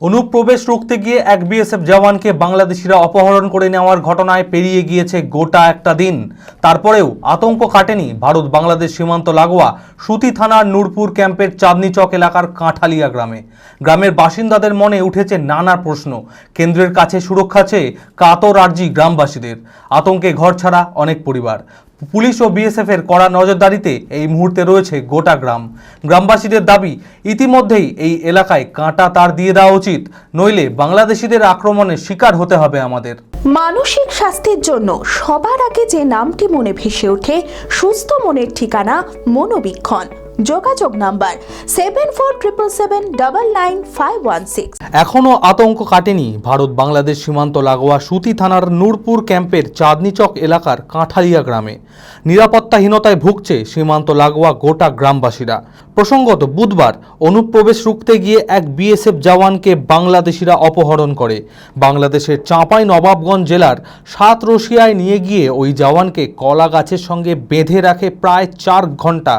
অনুপ্রবেশ রুখতে গিয়ে এক বিএসএফ জওয়ানকে বাংলাদেশিরা অপহরণ করে নেওয়ার ঘটনায় পেরিয়ে গিয়েছে গোটা একটা দিন। তারপরেও আতঙ্ক কাটেনি ভারত বাংলাদেশ সীমান্ত লাগোয়া সুতি থানার নূরপুর ক্যাম্পের চাঁদনি চক এলাকার কাঁঠালিয়া গ্রামে। গ্রামের বাসিন্দাদের মনে উঠেছে নানা প্রশ্ন। কেন্দ্রের কাছে সুরক্ষা চেয়ে কাতর আর্জি গ্রামবাসীদের। আতঙ্কে ঘর ছাড়া অনেক পরিবার। পুলিশ ও বিএসএফ এর কড়া নজরদারিতে এই মুহূর্তে রয়েছে গোটা গ্রাম। গ্রামবাসীদের দাবি, ইতিমধ্যেই এই এলাকায় কাঁটা তার দিয়ে দেওয়া উচিত, নইলে বাংলাদেশিদের আক্রমণের শিকার হতে হবে আমাদের। মানসিক স্বাস্থ্যের জন্য সবার আগে যে নামটি মনে ভেসে ওঠে, সুস্থ মনের ঠিকানা মনোবীক্ষণ। যোগাযোগ number seven four triple seven double nine five one six এখনও আতঙ্ক কাটেনি ভারত বাংলাদেশ সীমান্ত লাগোয়া সুতি থানার নূরপুর ক্যাম্পের চাঁদনিচক এলাকার কাঁঠালিয়া গ্রামে। নিরাপত্তাহীনতায় ভুগছে সীমান্ত লাগোয়া গোটা গ্রামবাসীরা। প্রসঙ্গত বুধবার অনুপ্রবেশ রুখতে গিয়ে এক বিএসএফ জওয়ানকে বাংলাদেশিরা অপহরণ করে। বাংলাদেশের চাঁপাই নবাবগঞ্জ জেলার সাত রশিয়ায় নিয়ে গিয়ে ওই জওয়ানকে কলা গাছের সঙ্গে বেঁধে রাখে প্রায় চার ঘণ্টা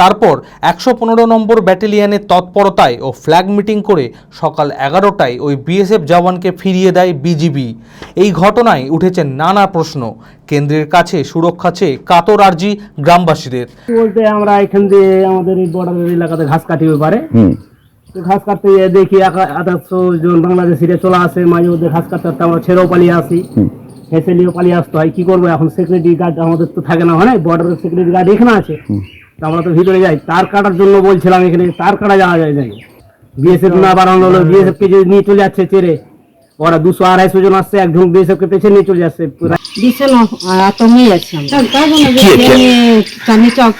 তারপর একশো পনেরো নম্বর ব্যাটালিয়নের তৎপরতায় ও ফ্ল্যাগ মিটিং করে সকাল এগারোটায় ওই বিএসএফ জওয়ানকে ফিরিয়ে দেয় বিজিবি। এই ঘটনায় উঠেছে নানা প্রশ্ন। কেন্দ্রের কাছে সুরক্ষা চেয়ে কাতর আর্জি গ্রামবাসীদের। বলতে আমরা এখান দিয়ে আমাদের এই বর্ডারের এলাকাতে ঘাস কাটি পারে। তো ঘাস কাটতে গিয়ে দেখি আদার্স জন বাংলাদেশিরা চলে আসে মাঝে মধ্যে ঘাস কাটতে কাটতে আমরা ছেড়েও পালিয়ে আসি। হেসে নিয়েও পালিয়ে আসতে হয় কি করব এখন? সিকিউরিটি গার্ড আমাদের তো থাকে না হয় বর্ডারের সিকিউরিটি গার্ড এখানে আছে। আমরা তো ভিতরে যাই। তার কাটার জন্য বলছিলাম এখানে তার কাটা যাওয়া যায় যাই বিএসএফ না বাড়ানো হলো বিএসএফ কে নিয়ে চলে যাচ্ছে চেরে ওরা দুশো আড়াইশো জন আসছে একজন বিএসএফ কে পেছনে নিয়ে চলে যাচ্ছে। দিছিল আতঙ্কে যাচ্ছি চাঁদনি চক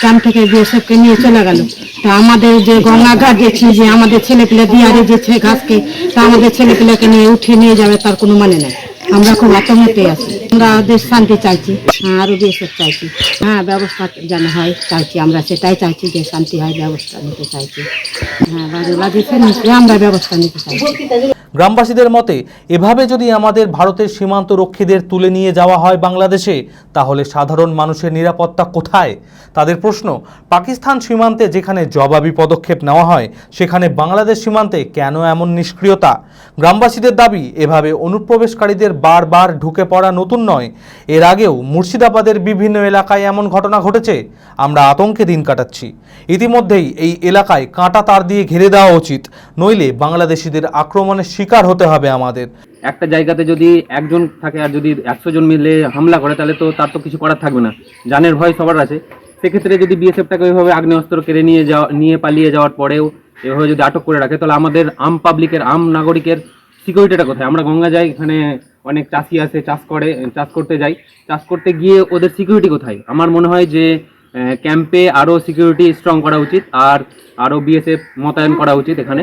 ক্যাম্প থেকে বিএসএফ কে নিয়ে চলে গেল। তা আমাদের যে গঙ্গাঘাট গেছি যে আমাদের ছেলে পিলে দিয়ারে যে ছে- ঘাসকে তা আমাদের ছেলে পিলেকে নিয়ে উঠিয়ে নিয়ে যাবে তার কোনো মানে নেই। আমরা খুব আতঙ্কে আছি। আমরা দেশ শান্তি চাইছি হ্যাঁ আরও বেশি চাইছি। হ্যাঁ ব্যবস্থা যেন হয়, চাইছি আমরা, সেটাই চাইছি যে শান্তি হয়, ব্যবস্থা নিতে চাইছি। হ্যাঁ বাংলাদেশে নিশ্চয়ই আমরা ব্যবস্থা নিতে চাইছি। গ্রামবাসীদের মতে, এভাবে যদি আমাদের ভারতের সীমান্ত রক্ষীদের তুলে নিয়ে যাওয়া হয় বাংলাদেশে, তাহলে সাধারণ মানুষের নিরাপত্তা কোথায়? তাদের প্রশ্ন, পাকিস্তান সীমান্তে যেখানে জবাবি পদক্ষেপ নেওয়া হয়, সেখানে বাংলাদেশ সীমান্তে কেন এমন নিষ্ক্রিয়তা? গ্রামবাসীদের দাবি, এভাবে অনুপ্রবেশকারীদের বারবার ঢুকে পড়া নতুন নয়। এর আগেও মুর্শিদাবাদের বিভিন্ন এলাকায় এমন ঘটনা ঘটেছে। আমরা আতঙ্কে দিন কাটাচ্ছি। ইতিমধ্যেই এই এলাকায় কাঁটা তার দিয়ে ঘিরে দেওয়া উচিত। নইলে বাংলাদেশিদের আক্রমণের শিকার হতে হবে আমাদের। একটা জায়গাতে যদি একজন থাকে আর যদি একশো জন মিলে হামলা করে, তাহলে তো তার তো কিছু করার থাকবে না। জানের ভয় সবার আছে। সেক্ষেত্রে যদি বিএসএফটাকে ওইভাবে আগ্নেয়াস্ত্র কেড়ে নিয়ে যাওয়া, নিয়ে পালিয়ে যাওয়ার পরেও এভাবে যদি আটক করে রাখে, তাহলে আমাদের আম পাবলিকের আম নাগরিকের সিকিউরিটিটা কোথায়? আমরা গঙ্গা যাই, এখানে অনেক চাষি আছে, চাষ করে, চাষ করতে যাই। চাষ করতে গিয়ে ওদের সিকিউরিটি কোথায়? আমার মনে হয় যে ক্যাম্পে আরও সিকিউরিটি স্ট্রং করা উচিত, আর আরও বিএসএফ মোতায়েন করা উচিত এখানে।